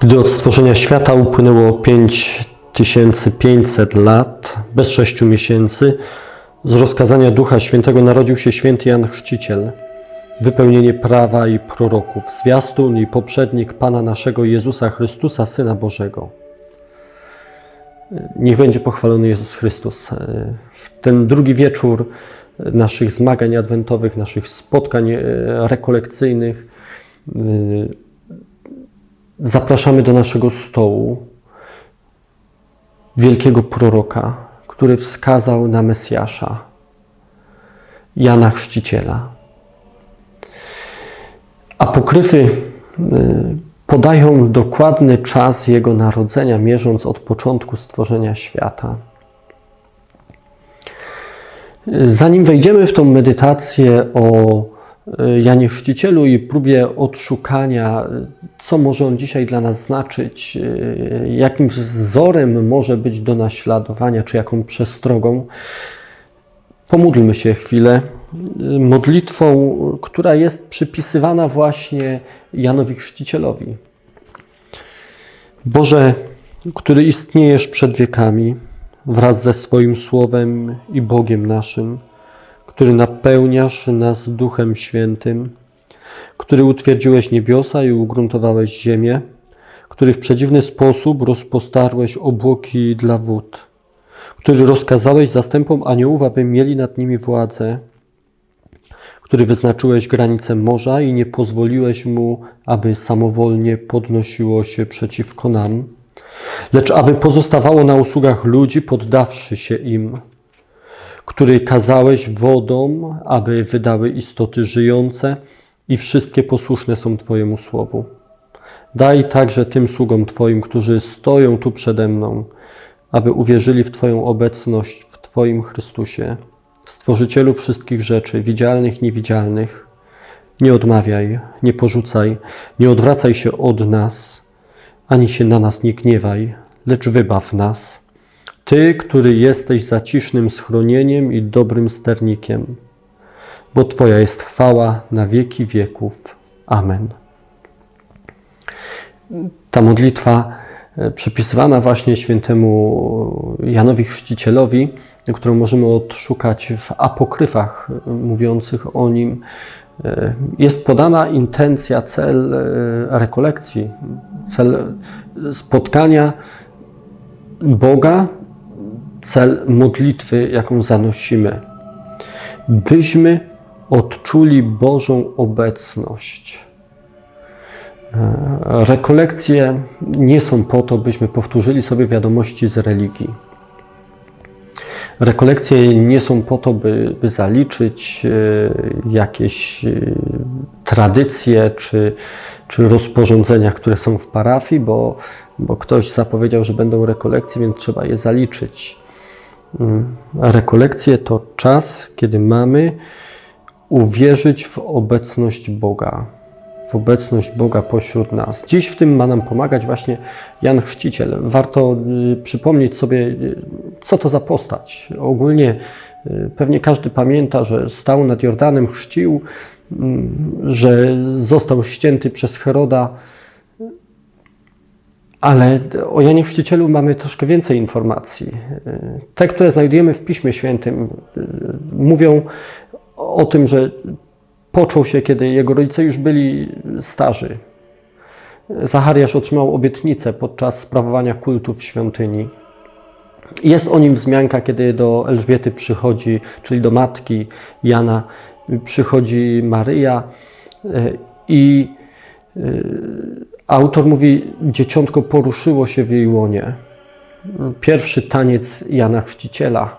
Gdy od stworzenia świata upłynęło 5500 lat, bez sześciu miesięcy, z rozkazania Ducha Świętego narodził się święty Jan Chrzciciel, wypełnienie prawa i proroków, zwiastun i poprzednik Pana naszego Jezusa Chrystusa, Syna Bożego. Niech będzie pochwalony Jezus Chrystus. W ten drugi wieczór naszych zmagań adwentowych, naszych spotkań rekolekcyjnych, zapraszamy do naszego stołu wielkiego proroka, który wskazał na Mesjasza, Jana Chrzciciela. Apokryfy y, podają dokładny czas jego narodzenia, mierząc od początku stworzenia świata. Zanim wejdziemy w tą medytację o Janie Chrzcicielu i próbie odszukania, y, co może on dzisiaj dla nas znaczyć, y, jakim wzorem może być do naśladowania, czy jaką przestrogą, pomódlmy się chwilę modlitwą, która jest przypisywana właśnie Janowi Chrzcicielowi. Boże, który istniejesz przed wiekami, wraz ze swoim Słowem i Bogiem naszym, który napełniasz nas Duchem Świętym, który utwierdziłeś niebiosa i ugruntowałeś ziemię, który w przedziwny sposób rozpostarłeś obłoki dla wód, który rozkazałeś zastępom aniołów, aby mieli nad nimi władzę, który wyznaczyłeś granice morza i nie pozwoliłeś mu, aby samowolnie podnosiło się przeciwko nam, lecz aby pozostawało na usługach ludzi, poddawszy się im, który kazałeś wodom, aby wydały istoty żyjące i wszystkie posłuszne są Twojemu słowu. Daj także tym sługom Twoim, którzy stoją tu przede mną, aby uwierzyli w Twoją obecność w Twoim Chrystusie, Stworzycielu wszystkich rzeczy, widzialnych, niewidzialnych. Nie odmawiaj, nie porzucaj, nie odwracaj się od nas, ani się na nas nie gniewaj, lecz wybaw nas. Ty, który jesteś zacisznym schronieniem i dobrym sternikiem, bo Twoja jest chwała na wieki wieków. Amen. Ta modlitwa e, przypisywana właśnie świętemu Janowi Chrzcicielowi, którą możemy odszukać w apokryfach e, mówiących o nim, e, jest podana intencja, cel rekolekcji, cel spotkania Boga, cel modlitwy, jaką zanosimy. Byśmy odczuli Bożą obecność. Rekolekcje nie są po to, byśmy powtórzyli sobie wiadomości z religii. Rekolekcje nie są po to, by, by zaliczyć e, jakieś e, tradycje czy, czy rozporządzenia, które są w parafii, bo, bo ktoś zapowiedział, że będą rekolekcje, więc trzeba je zaliczyć. Rekolekcje to czas, kiedy mamy uwierzyć w obecność Boga w obecność Boga pośród nas. Dziś w tym ma nam pomagać właśnie Jan Chrzciciel. Warto y, przypomnieć sobie, y, co to za postać. Ogólnie y, pewnie każdy pamięta, że stał nad Jordanem, chrzcił, mm, że został ścięty przez Heroda. Ale o Janie Chrzcicielu mamy troszkę więcej informacji. Te, które znajdujemy w Piśmie Świętym, mówią o tym, że począł się, kiedy jego rodzice już byli starzy. Zachariasz otrzymał obietnicę podczas sprawowania kultu w świątyni. Jest o nim wzmianka, kiedy do Elżbiety przychodzi, czyli do matki Jana, przychodzi Maryja e, i e, autor mówi, dzieciątko poruszyło się w jej łonie. Pierwszy taniec Jana Chrzciciela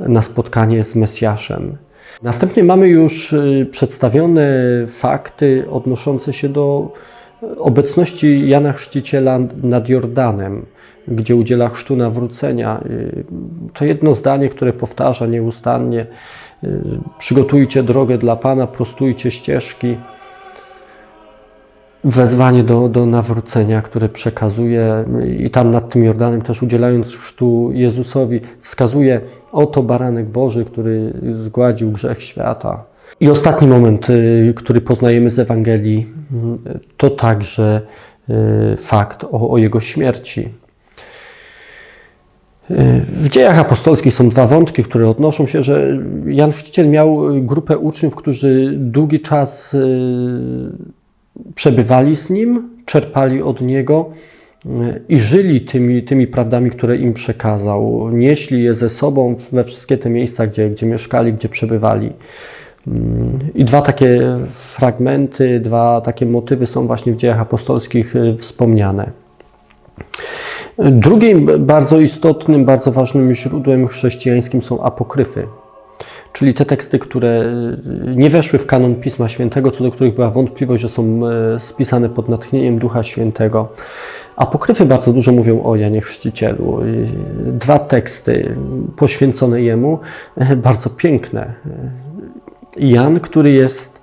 na spotkanie z Mesjaszem. Następnie mamy już y, przedstawione fakty odnoszące się do obecności Jana Chrzciciela nad Jordanem, gdzie udziela chrztu nawrócenia. Y, to jedno zdanie, które powtarza nieustannie: y, Przygotujcie drogę dla Pana, prostujcie ścieżki. Wezwanie do, do nawrócenia, które przekazuje, i tam nad tym Jordanem też udzielając chrztu Jezusowi, wskazuje Oto baranek Boży, który zgładził grzech świata. I ostatni moment, y, który poznajemy z Ewangelii, y, to także fakt o, o jego śmierci. W dziejach apostolskich są dwa wątki, które odnoszą się, że Jan Chrzciciel miał grupę uczniów, którzy długi czas przebywali z nim, czerpali od niego i żyli tymi, tymi prawdami, które im przekazał. Nieśli je ze sobą we wszystkie te miejsca, gdzie, gdzie mieszkali, gdzie przebywali. I dwa takie fragmenty, dwa takie motywy są właśnie w dziejach apostolskich wspomniane. Drugim bardzo istotnym, bardzo ważnym źródłem chrześcijańskim są apokryfy, czyli te teksty, które nie weszły w kanon Pisma Świętego, co do których była wątpliwość, że są spisane pod natchnieniem Ducha Świętego. Apokryfy bardzo dużo mówią o Janie Chrzcicielu. Dwa teksty poświęcone jemu, bardzo piękne. Jan, który jest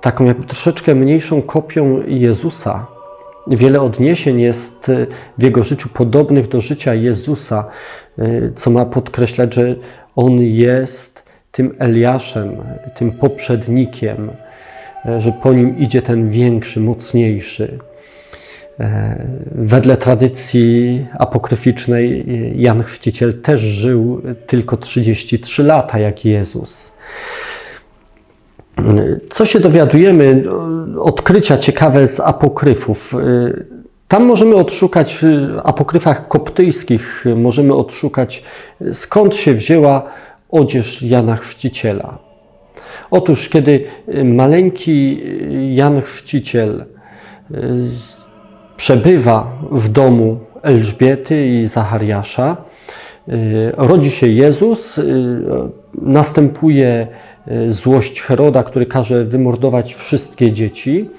taką jakby troszeczkę mniejszą kopią Jezusa, Wiele odniesień jest w jego życiu podobnych do życia Jezusa, co ma podkreślać, że on jest tym Eliaszem, tym poprzednikiem, że po nim idzie ten większy, mocniejszy. Wedle tradycji apokryficznej Jan Chrzciciel też żył tylko 33 lata jak Jezus. Co się dowiadujemy, odkrycia ciekawe z apokryfów. Tam możemy odszukać w apokryfach koptyjskich, możemy odszukać skąd się wzięła odzież Jana Chrzciciela. Otóż, kiedy maleńki Jan Chrzciciel przebywa w domu Elżbiety i Zachariasza, rodzi się Jezus, następuje złość Heroda, który każe wymordować wszystkie dzieci.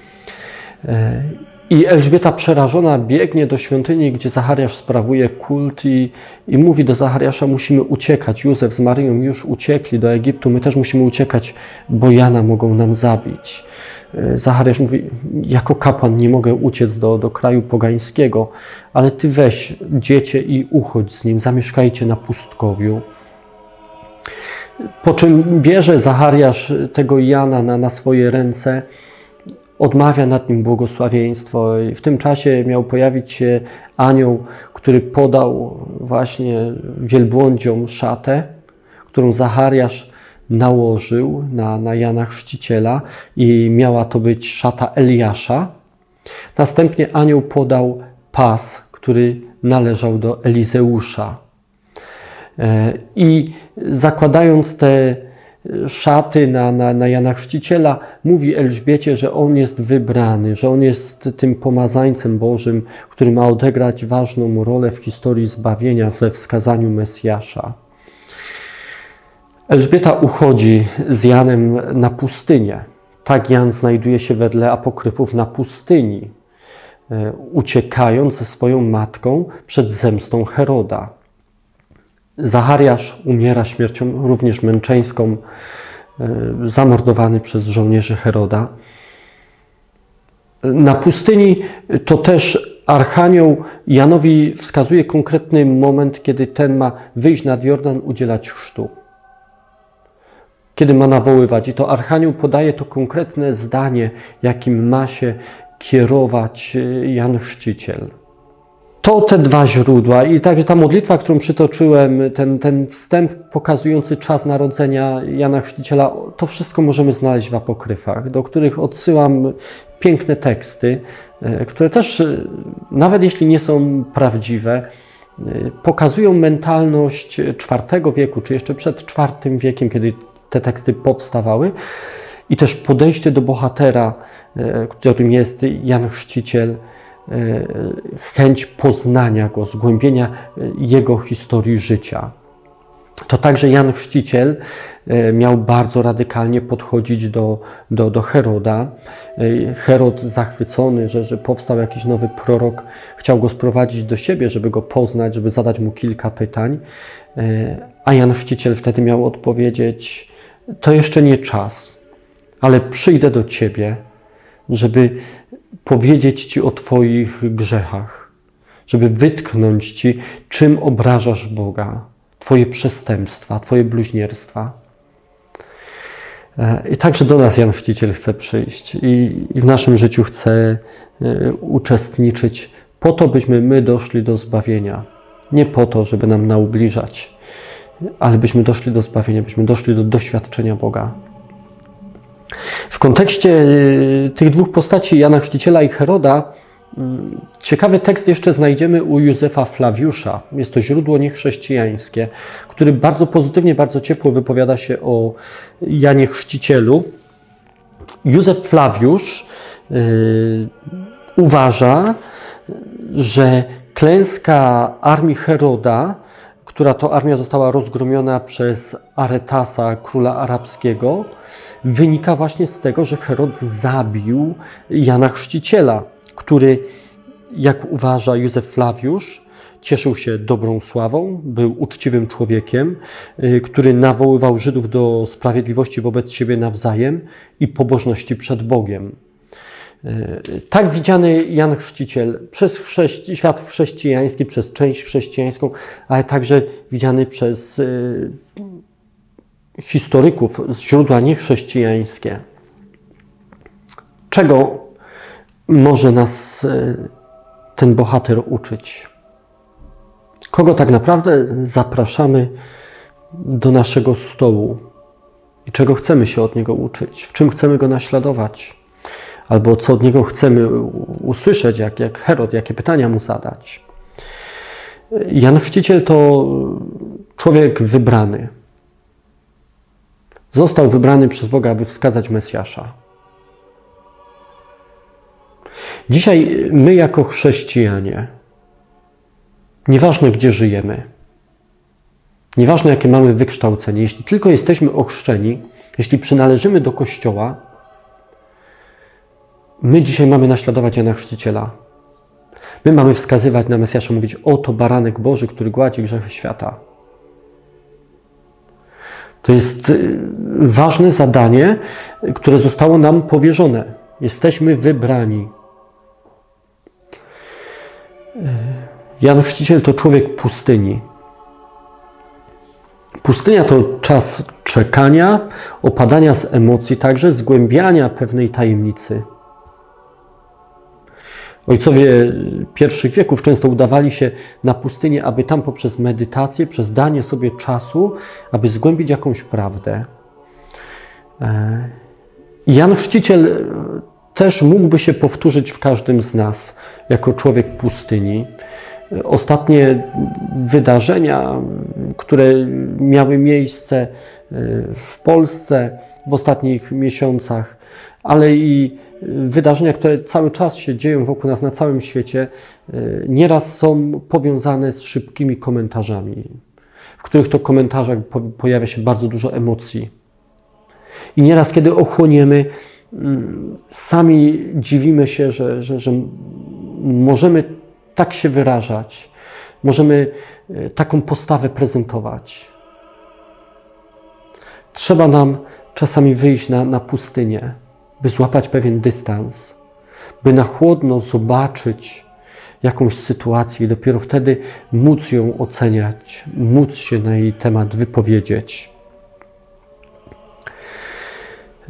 I Elżbieta przerażona biegnie do świątyni, gdzie Zachariasz sprawuje kult i, i mówi do Zachariasza, musimy uciekać. Józef z Maryją już uciekli do Egiptu, my też musimy uciekać, bo Jana mogą nam zabić. Zachariasz mówi, jako kapłan nie mogę uciec do, do kraju pogańskiego, ale ty weź dziecię i uchodź z nim, zamieszkajcie na pustkowiu. Po czym bierze Zachariasz tego Jana na, na swoje ręce, odmawia nad nim błogosławieństwo. I w tym czasie miał pojawić się anioł, który podał właśnie wielbłądziom szatę, którą Zachariasz nałożył na, na Jana Chrzciciela i miała to być szata Eliasza. Następnie anioł podał pas, który należał do Elizeusza. I zakładając te szaty na, na, na Jana Chrzciciela, mówi Elżbiecie, że on jest wybrany, że on jest tym pomazańcem Bożym, który ma odegrać ważną rolę w historii zbawienia we wskazaniu Mesjasza. Elżbieta uchodzi z Janem na pustynię. Tak Jan znajduje się wedle apokryfów na pustyni, uciekając ze swoją matką przed zemstą Heroda. Zachariasz umiera śmiercią również męczeńską, zamordowany przez żołnierzy Heroda. Na pustyni to też Archanioł Janowi wskazuje konkretny moment, kiedy ten ma wyjść nad Jordan, udzielać chrztu. Kiedy ma nawoływać. I to Archanioł podaje to konkretne zdanie, jakim ma się kierować Jan Chrzciciel. To te dwa źródła i także ta modlitwa, którą przytoczyłem, ten, ten wstęp pokazujący czas narodzenia Jana Chrzciciela, to wszystko możemy znaleźć w apokryfach, do których odsyłam piękne teksty, które też, nawet jeśli nie są prawdziwe, pokazują mentalność IV wieku, czy jeszcze przed IV wiekiem, kiedy te teksty powstawały, i też podejście do bohatera, którym jest Jan Chrzciciel, chęć poznania go, zgłębienia jego historii życia. To także Jan Chrzciciel miał bardzo radykalnie podchodzić do, do, do Heroda. Herod zachwycony, że, że powstał jakiś nowy prorok, chciał go sprowadzić do siebie, żeby go poznać, żeby zadać mu kilka pytań. A Jan Chrzciciel wtedy miał odpowiedzieć: To jeszcze nie czas, ale przyjdę do ciebie, żeby powiedzieć Ci o Twoich grzechach, żeby wytknąć Ci, czym obrażasz Boga, Twoje przestępstwa, Twoje bluźnierstwa. E, I także do nas Jan Chrzciciel chce przyjść i, i w naszym życiu chce e, uczestniczyć po to, byśmy my doszli do zbawienia. Nie po to, żeby nam naubliżać, ale byśmy doszli do zbawienia, byśmy doszli do doświadczenia Boga. W kontekście e, tych dwóch postaci, Jana Chrzciciela i Heroda, mm, ciekawy tekst jeszcze znajdziemy u Józefa Flawiusza. Jest to źródło niechrześcijańskie, który bardzo pozytywnie, bardzo ciepło wypowiada się o Janie Chrzcicielu. Józef Flawiusz yy, uważa, że klęska armii Heroda, która to armia została rozgromiona przez Aretasa, króla arabskiego, wynika właśnie z tego, że Herod zabił Jana Chrzciciela, który, jak uważa Józef Flawiusz, cieszył się dobrą sławą, był uczciwym człowiekiem, y, który nawoływał Żydów do sprawiedliwości wobec siebie nawzajem i pobożności przed Bogiem. Y, Tak widziany Jan Chrzciciel przez chrześci świat chrześcijański, przez część chrześcijańską, ale także widziany przez y, historyków z źródła niechrześcijańskie. Czego może nas y, ten bohater uczyć? Kogo tak naprawdę zapraszamy do naszego stołu i czego chcemy się od niego uczyć? W czym chcemy go naśladować? Albo co od niego chcemy usłyszeć, jak, jak Herod, jakie pytania mu zadać? Jan Chrzciciel to człowiek wybrany. Został wybrany przez Boga, aby wskazać Mesjasza. Dzisiaj my, jako chrześcijanie, nieważne gdzie żyjemy, nieważne jakie mamy wykształcenie, jeśli tylko jesteśmy ochrzczeni, jeśli przynależymy do Kościoła, my dzisiaj mamy naśladować Jana Chrzciciela. My mamy wskazywać na Mesjasza, mówić: Oto baranek Boży, który gładzi grzechy świata. To jest y, ważne zadanie, które zostało nam powierzone. Jesteśmy wybrani. Jan Chrzciciel to człowiek pustyni. Pustynia to czas czekania, opadania z emocji, także zgłębiania pewnej tajemnicy. Ojcowie pierwszych wieków często udawali się na pustynię, aby tam poprzez medytację, przez danie sobie czasu, aby zgłębić jakąś prawdę. E, Jan Chrzciciel też mógłby się powtórzyć w każdym z nas jako człowiek pustyni. Ostatnie wydarzenia, które miały miejsce e, w Polsce w ostatnich miesiącach, ale i wydarzenia, które cały czas się dzieją wokół nas na całym świecie, e, nieraz są powiązane z szybkimi komentarzami, w których to komentarzach pojawia się bardzo dużo emocji. I nieraz, kiedy ochłoniemy, mm, sami dziwimy się, że, że, że możemy tak się wyrażać, możemy e, taką postawę prezentować. Trzeba nam czasami wyjść na, na pustynię, by złapać pewien dystans, by na chłodno zobaczyć jakąś sytuację i dopiero wtedy móc ją oceniać, móc się na jej temat wypowiedzieć.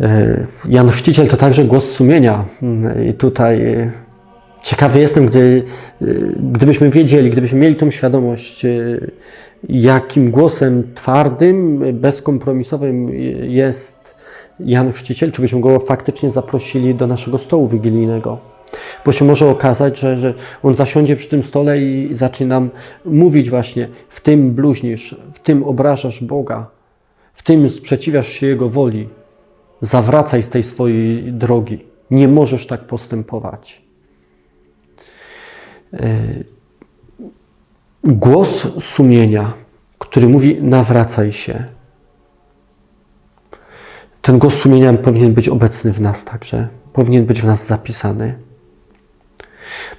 E, Jan Chrzciciel to także głos sumienia. I tutaj e, ciekawy jestem, gdy, e, gdybyśmy wiedzieli, gdybyśmy mieli tą świadomość, jakim głosem twardym, bezkompromisowym jest Jan Chrzciciel, czy byśmy go faktycznie zaprosili do naszego stołu wigilijnego. Bo się może okazać, że, że on zasiądzie przy tym stole i zacznie nam mówić właśnie, w tym bluźnisz, w tym obrażasz Boga, w tym sprzeciwiasz się Jego woli. Zawracaj z tej swojej drogi. Nie możesz tak postępować. E, głos sumienia, który mówi: nawracaj się. Ten głos sumienia powinien być obecny w nas także, powinien być w nas zapisany.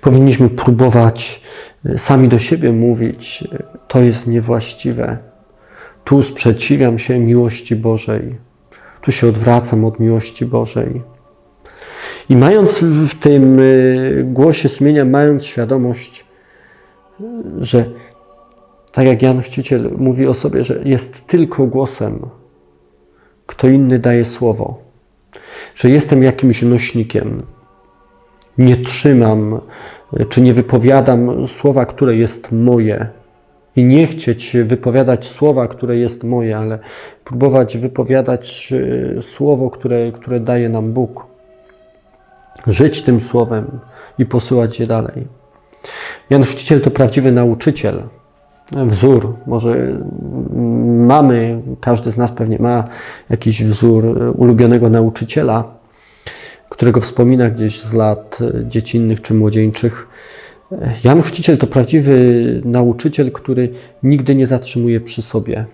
Powinniśmy próbować e, sami do siebie mówić: e, To jest niewłaściwe. Tu sprzeciwiam się miłości Bożej tu się odwracam od miłości Bożej. I mając w tym y, głosie sumienia, mając świadomość, że tak jak Jan Chrzciciel mówi o sobie, że jest tylko głosem, kto inny daje słowo, że jestem jakimś nośnikiem. Nie trzymam czy nie wypowiadam słowa, które jest moje. I nie chcieć wypowiadać słowa, które jest moje, ale próbować wypowiadać e, słowo, które, które daje nam Bóg. Żyć tym słowem i posyłać je dalej. Jan Chrzciciel to prawdziwy nauczyciel, wzór. Może mamy, każdy z nas pewnie ma jakiś wzór ulubionego nauczyciela, którego wspomina gdzieś z lat dziecinnych czy młodzieńczych. Jan Chrzciciel to prawdziwy nauczyciel, który nigdy nie zatrzymuje przy sobie.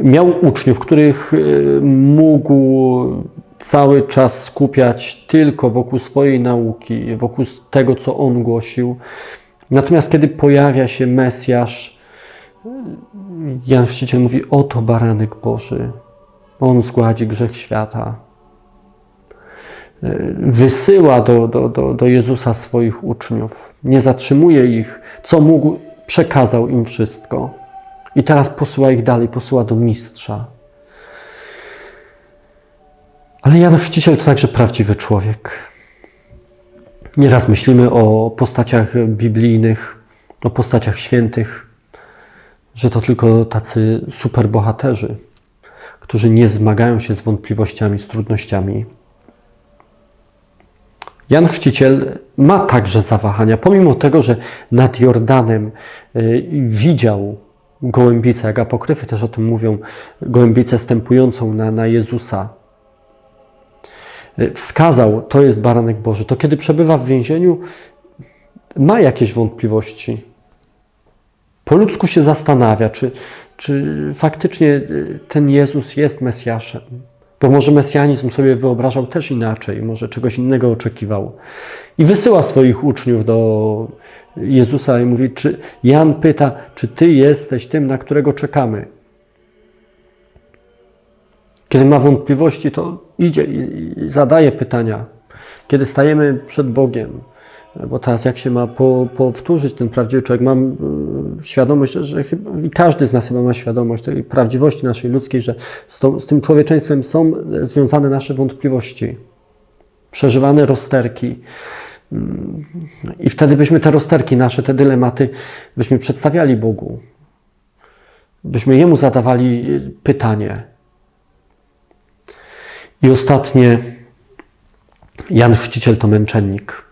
Miał uczniów, których e, mógł cały czas skupiać tylko wokół swojej nauki, wokół tego, co on głosił. Natomiast kiedy pojawia się Mesjasz, Jan Chrzciciel mówi: Oto baranek Boży, on zgładzi grzech świata. Wysyła do, do, do, do Jezusa swoich uczniów, nie zatrzymuje ich, co mógł, przekazał im wszystko. I teraz posyła ich dalej, posyła do mistrza. Ale Jan Chrzciciel to także prawdziwy człowiek. Nieraz myślimy o postaciach biblijnych, o postaciach świętych, że to tylko tacy superbohaterzy, którzy nie zmagają się z wątpliwościami, z trudnościami. Jan Chrzciciel ma także zawahania, pomimo tego, że nad Jordanem y, widział gołębicę, jak apokryfy też o tym mówią, gołębicę stępującą na, na Jezusa. Y, wskazał, to jest baranek Boży. To kiedy przebywa w więzieniu, ma jakieś wątpliwości. Po ludzku się zastanawia, czy, czy faktycznie y, ten Jezus jest Mesjaszem. Bo może mesjanizm sobie wyobrażał też inaczej, może czegoś innego oczekiwał. I wysyła swoich uczniów do Jezusa i mówi, czy Jan pyta, czy Ty jesteś tym, na którego czekamy? Kiedy ma wątpliwości, to idzie i zadaje pytania. Kiedy stajemy przed Bogiem, bo teraz jak się ma po, powtórzyć ten prawdziwy człowiek, mam y, świadomość, że chyba, i każdy z nas chyba ma świadomość tej prawdziwości naszej ludzkiej, że z, to, z tym człowieczeństwem są związane nasze wątpliwości, przeżywane rozterki. Mm, I wtedy byśmy te rozterki nasze, te dylematy, byśmy przedstawiali Bogu. Byśmy Jemu zadawali pytanie. I ostatnie, Jan Chrzciciel to męczennik.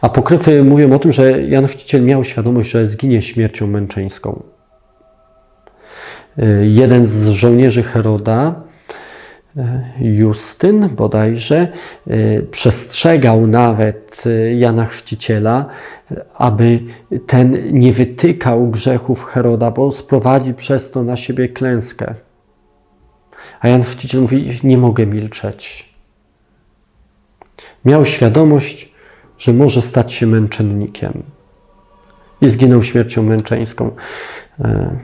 Apokryfy mówią o tym, że Jan Chrzciciel miał świadomość, że zginie śmiercią męczeńską. Y, jeden z żołnierzy Heroda, y, Justyn bodajże, y, przestrzegał nawet Jana Chrzciciela, aby ten nie wytykał grzechów Heroda, bo sprowadzi przez to na siebie klęskę. A Jan Chrzciciel mówi: Nie mogę milczeć. Miał świadomość, że może stać się męczennikiem. I zginął śmiercią męczeńską. E,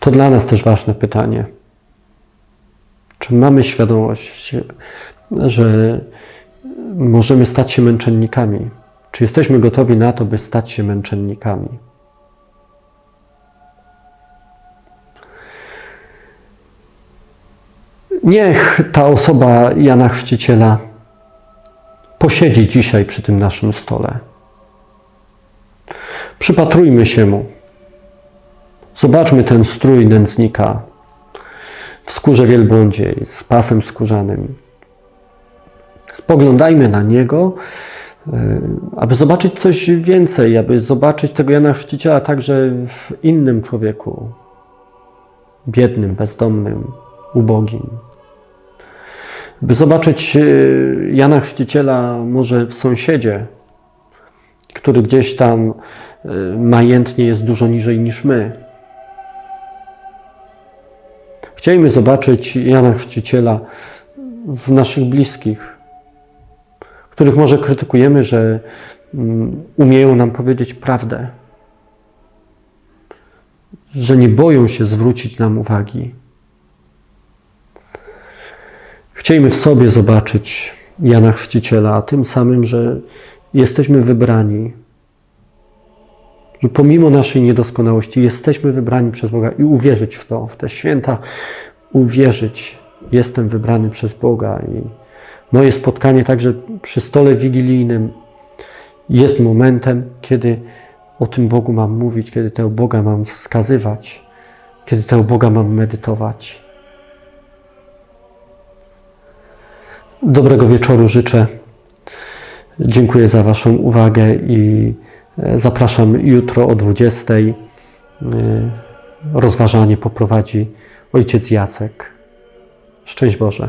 to dla nas też ważne pytanie. Czy mamy świadomość, że możemy stać się męczennikami? Czy jesteśmy gotowi na to, by stać się męczennikami? Niech ta osoba Jana Chrzciciela posiedzi dzisiaj przy tym naszym stole. Przypatrujmy się mu. Zobaczmy ten strój nędznika w skórze wielbłądziej, z pasem skórzanym. Spoglądajmy na niego, e, aby zobaczyć coś więcej, aby zobaczyć tego Jana Chrzciciela także w innym człowieku, biednym, bezdomnym, ubogim by zobaczyć e, Jana Chrzciciela może w sąsiedzie, który gdzieś tam e, majętnie jest dużo niżej niż my. Chcielibyśmy zobaczyć Jana Chrzciciela w naszych bliskich, których może krytykujemy, że mm, umieją nam powiedzieć prawdę, że nie boją się zwrócić nam uwagi. Chcielibyśmy w sobie zobaczyć Jana Chrzciciela, a tym samym, że jesteśmy wybrani. że pomimo naszej niedoskonałości jesteśmy wybrani przez Boga i uwierzyć w to, w te święta, uwierzyć, jestem wybrany przez Boga i moje spotkanie także przy stole wigilijnym jest momentem, kiedy o tym Bogu mam mówić, kiedy tego Boga mam wskazywać, kiedy tego Boga mam medytować. Dobrego wieczoru życzę. Dziękuję za Waszą uwagę i e, zapraszam jutro o 20. E, Rozważanie poprowadzi ojciec Jacek. Szczęść Boże.